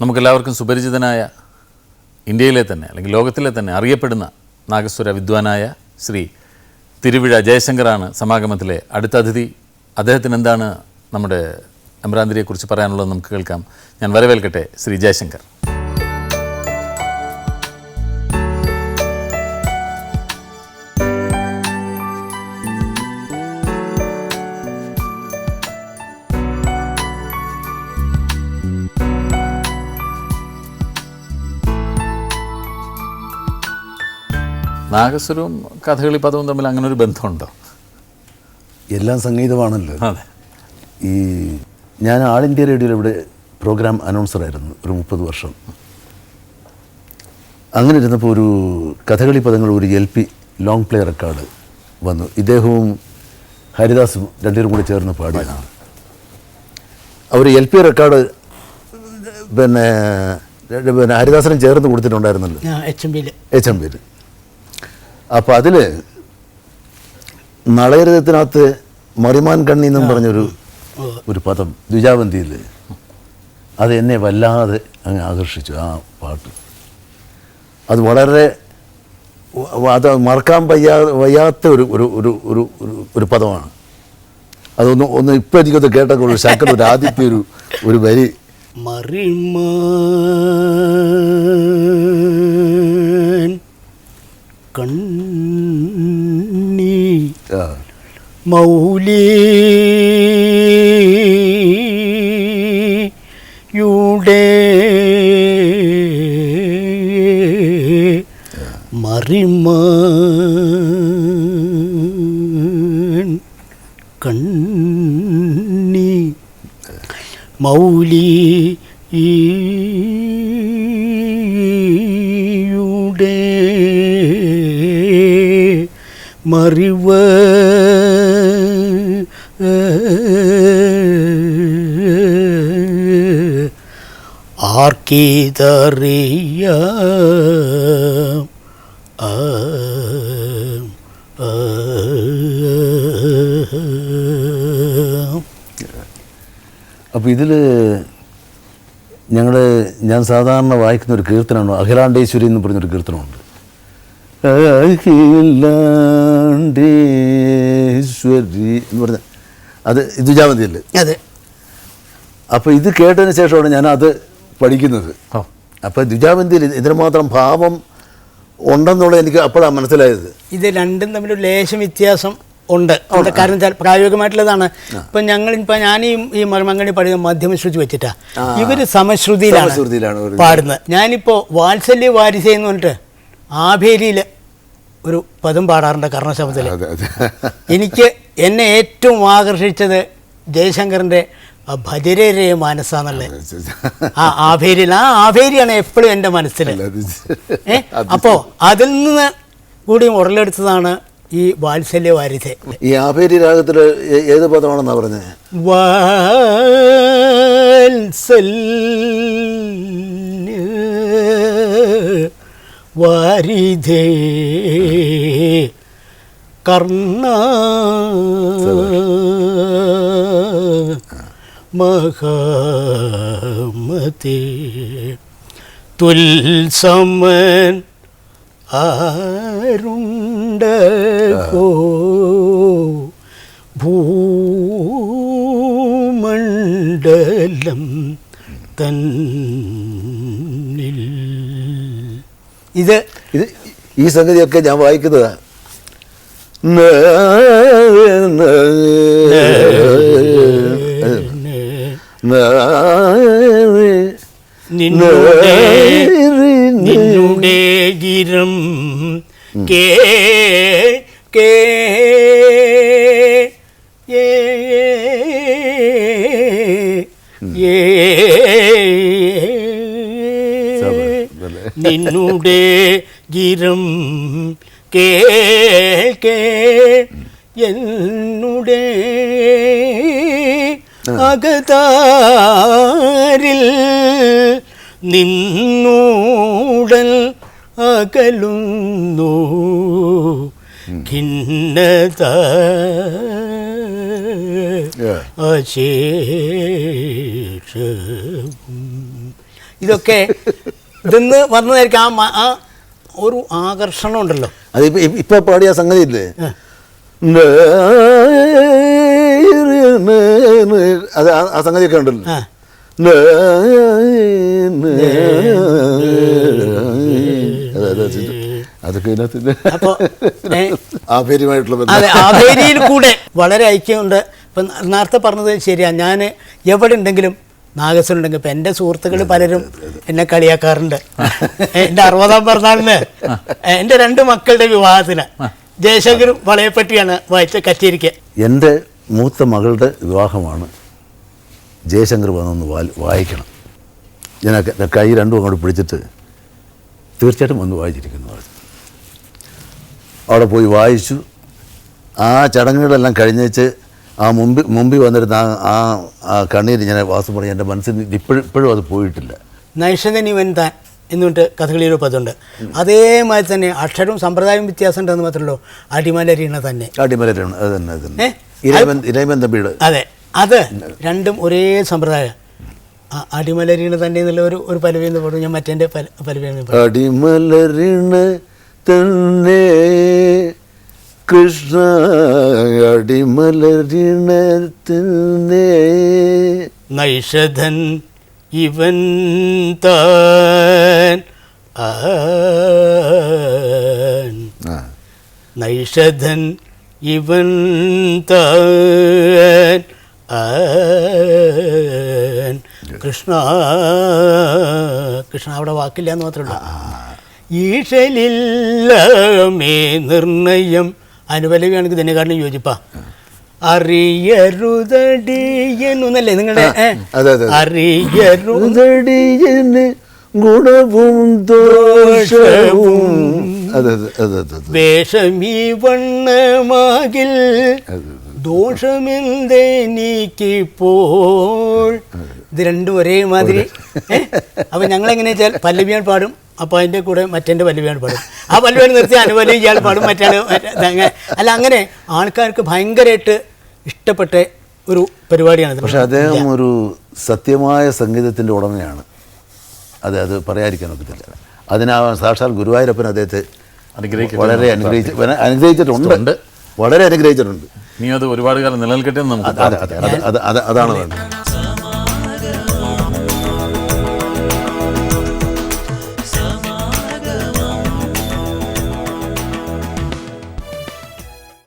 നമുക്കെല്ലാവർക്കും സുപരിചിതനായ ഇന്ത്യയിലെ തന്നെ അല്ലെങ്കിൽ ലോകത്തിലെ തന്നെ അറിയപ്പെടുന്ന നാഗസ്വര വിദ്വാനായ ശ്രീ തിരുവിഴ ജയശങ്കറാണ് സമാഗമത്തിലെ അടുത്ത അതിഥി. അദ്ദേഹത്തിന് എന്താണ് നമ്മുടെ എമ്രാന്തിരിയെക്കുറിച്ച് പറയാനുള്ളത് നമുക്ക് കേൾക്കാം. ഞാൻ വരവേൽക്കട്ടെ ശ്രീ ജയശങ്കർ. നാഗസ്വരവും കഥകളി പദവും തമ്മിൽ അങ്ങനെ ഒരു ബന്ധമുണ്ടോ? എല്ലാം സംഗീതമാണല്ലോ. അതെ. ഈ ഞാൻ ആൾ ഇന്ത്യ റേഡിയോയിൽ ഇവിടെ പ്രോഗ്രാം അനൗൺസറായിരുന്നു ഒരു മുപ്പത് വർഷം. അങ്ങനെ ഇരുന്നപ്പോൾ ഒരു കഥകളി പദങ്ങൾ ഒരു L P long play record വന്നു. ഇദ്ദേഹവും ഹരിദാസും രണ്ടുപേരും കൂടി ചേർന്ന് പാടിയതാണ്. അവർ എൽ പി റെക്കോർഡ് പിന്നെ പിന്നെ ഹരിദാസനും ചേർന്ന് കൊടുത്തിട്ടുണ്ടായിരുന്നല്ലോ. എച്ച് എം പിയിൽ എച്ച് എം പേര് അപ്പോൾ അതിൽ നളയരഥത്തിനകത്ത് മറിമാൻ കണ്ണി എന്നും പറഞ്ഞൊരു ഒരു പദം ദ്വിജാവന്തിയിൽ അത് എന്നെ വല്ലാതെ അങ്ങ് ആകർഷിച്ചു ആ പാട്ട്. അത് വളരെ അത് മറക്കാൻ വയ്യാ വയ്യാത്ത ഒരു ഒരു ഒരു ഒരു ഒരു- ഒരു പദമാണ്. അതൊന്ന് ഒന്ന് ഇപ്പം എനിക്കൊന്ന് കേട്ടൊക്കെ ഒരു ശക്കൻ ഒരു ആദ്യത്തെ ഒരു ഒരു വരി. മറിമാൻ കണ്ണി മൗലി. യുടെ മറിമാൻ കണ്ണി. മൗലി യുടെ മറിവ്. ആർക്കീതറിയ അപ്പോൾ ഇതിൽ ഞങ്ങൾ ഞാൻ സാധാരണ വായിക്കുന്ന ഒരു കീർത്തനമാണ് അഖിലാണ്ടേശ്വരി എന്ന് പറഞ്ഞൊരു കീർത്തനമുണ്ട്. അഖിലാണ്ടേശ്വരി എന്ന് പറഞ്ഞ അത് ദ്വിജാവതിയല്ലേ അതെ. അപ്പോൾ ഇത് കേട്ടതിന് ശേഷമാണ് ഞാൻ അത് പഠിക്കുന്നത്. അപ്പോൾ ദ്വിജാവന്തിയിൽ ഇതിന് മാത്രം ഭാവം ഉണ്ടെന്നുള്ളത് എനിക്ക് അപ്പോഴാണ് മനസ്സിലായത്. ഇത് രണ്ടും തമ്മിൽ ലേശം വ്യത്യാസം ഉണ്ട്. കാരണം വെച്ചാൽ പ്രായോഗികമായിട്ടുള്ളതാണ്. ഇപ്പം ഞങ്ങൾ ഇപ്പം ഞാൻ ഈ ഈ മർമങ്കണി പഠിക്കുന്ന മധ്യമശ്രുതി വെച്ചിട്ടാ. ഇവർ സമശ്രുതിയിലാണ് പാടുന്നത്. ഞാനിപ്പോൾ വാത്സല്യ വാരിസ എന്ന് പറഞ്ഞിട്ട് ആഭേരിയിൽ ഒരു പദം പാടാറുണ്ട് കർണശബ്ദത്തിൽ എനിക്ക് എന്നെ ഏറ്റവും ആകർഷിച്ചത് ജയശങ്കറിന്റെ ഭജരേ മനസ്സാന്നുള്ളത് ആ ആഭേരി ആ ആഭേരിയാണ് എപ്പോഴും എന്റെ മനസ്സിൽ അപ്പോ അപ്പോൾ അതിൽ നിന്ന് കൂടി ഉടലെടുത്തതാണ് ഈ വാത്സല്യ വാരിധ. ഈ ആഭേരി രാഗത്തിൽ ഏത് പദമാണെന്നാണ് പറഞ്ഞത് വാത്സല്യ വാരിധേ കർണ മഹാമതി തുൽസമൻ ആരുണ്ടോ ഭൂമണ്ഡലം തന്നിൽ. ഇത് ഇത് ഈ സംഗതിയൊക്കെ ഞാൻ വായിക്കുന്നതാണ് നിന്നുടെ ഗിരം കേ കേ നിന്നുടെ ഗിരം കേ കേ അകതാരിൽ നിന്നൂടൽ അകലുന്നു ഖിന്നത Yeah. ഇതൊക്കെ ഇതെന്ന് വന്നതായിരിക്കും ആ ഒരു ആകർഷണം ഉണ്ടല്ലോ അത് ഇപ്പൊ പാടിയ സംഗതി ഇല്ലേ അത് ആ- സംഗതി സംഗതിയൊക്കെ ഉണ്ടല്ലോ. അതെ, അതെ, അത്. അതൊക്കെ അതെ കൂടെ വളരെ ഐക്യമുണ്ട്. ഇപ്പം നേരത്തെ പറഞ്ഞത് ശരിയാ. ഞാൻ എവിടെ ഉണ്ടെങ്കിലും നാഗസ്വരുണ്ടെങ്കിൽ ഇപ്പം എന്റെ സുഹൃത്തുക്കൾ പലരും എന്നെ കളിയാക്കാറുണ്ട്. എന്റെ അറുപതാം പിറന്നാളിന് എന്റെ രണ്ട് മക്കളുടെ വിവാഹത്തിന് ജയശങ്കർ വളയപ്പെട്ടിയാണ് വായിച്ച കച്ചേരിക്ക് എന്റെ മൂത്ത മകളുടെ വിവാഹമാണ് ജയശങ്കർ വന്നൊന്ന് വായിക്കണം. ഞാൻ കൈ രണ്ടും അങ്ങോട്ട് പിടിച്ചിട്ട് തീർച്ചയായിട്ടും വന്ന് വായിച്ചിരിക്കുന്നു പറഞ്ഞു. അവിടെ പോയി വായിച്ചു. ആ ചടങ്ങുകളെല്ലാം കഴിഞ്ഞേച്ച് ആ മുമ്പിൽ മുമ്പിൽ വന്നിരുന്ന ആ ആ കണ്ണീര് ഞാൻ വാസം പറഞ്ഞ എന്റെ മനസ്സിൽ ഇപ്പോഴും ഇപ്പോഴും അത് പോയിട്ടില്ല. നൈഷകനിവൻ താൻ എന്നിട്ട് കഥകളിയൊരു പദമുണ്ട്. അതേമാതിരി തന്നെ അക്ഷരവും സമ്പ്രദായവും വ്യത്യാസം ഉണ്ടെന്ന് മാത്രമല്ലോ അടിമലരീണ തന്നെ. അടിമലരീണ അത് തന്നെ അത് തന്നെ. തമ്പിയുടെ. അതെ. അത് രണ്ടും ഒരേ സമ്പ്രദായം. അടിമലരീണ തന്നെ എന്നുള്ള ഒരു ഒരു പലവിയെന്ന് പറഞ്ഞു. ഞാൻ മറ്റേ പറഞ്ഞു അടിമലരിണ തന്നെ. കൃഷ്ണ അടിമലരിണ തന്നെ നൈഷധൻ ഇവൻ താൻ. നൈഷധൻ ഇവൻ താൻ കൃഷ്ണ കൃഷ്ണ അവിടെ വാക്കില്ല എന്ന് മാത്രമല്ല ഈഷലില്ല മേ നിർണയം അനുപലവിയാണെങ്കിൽ ഇതിനെക്കാട്ടിലും യോജിപ്പാ. അറിയരുതടിയെന്നല്ലേ നിങ്ങളുടെ ഏ? അതെ, അതെ, അതെ. അറിയരു ഉദടിയന് ഗുണവും ദോഷവും. വേഷമീ വണ്ണമാകിൽ ദോഷമെന്തെനിക്കിപ്പോൾ ഇത് രണ്ടും ഒരേ മാതിരി. അപ്പം എങ്ങനെയാ വെച്ചാൽ പല്ലവിയാൻ പാടും അപ്പോൾ അതിന്റെ കൂടെ മറ്റേന്റെ പല്ലവിയാണ് പാടും. ആ പല്ലവിയാണ് നിർത്തി അനുപല്ലവി ഇയാൾ പാടും മറ്റേ അല്ല അങ്ങനെ ആൾക്കാർക്ക് ഭയങ്കരമായിട്ട് ഇഷ്ടപ്പെട്ട ഒരു പരിപാടിയാണ് പക്ഷേ അദ്ദേഹം ഒരു സത്യമായ സംഗീതത്തിന്റെ ഉടമയാണ്. അത് അത് പറയാതിരിക്കാൻ ഒക്കത്തില്ല. അതിനാ സാക്ഷാൽ ഗുരുവായൂരപ്പൻ അദ്ദേഹത്തെ അനുഗ്രഹിക്കും വളരെ അനുഗ്രഹിച്ച് അനുഗ്രഹിച്ചിട്ടുണ്ട്. വളരെ അനുഗ്രഹിച്ചിട്ടുണ്ട്. നീ അത് ഒരുപാട് കാലം നിലനിൽക്കട്ടെ നമുക്ക് അതെ അതെ അതെ അത് അത് അതാണ് വേണ്ടത്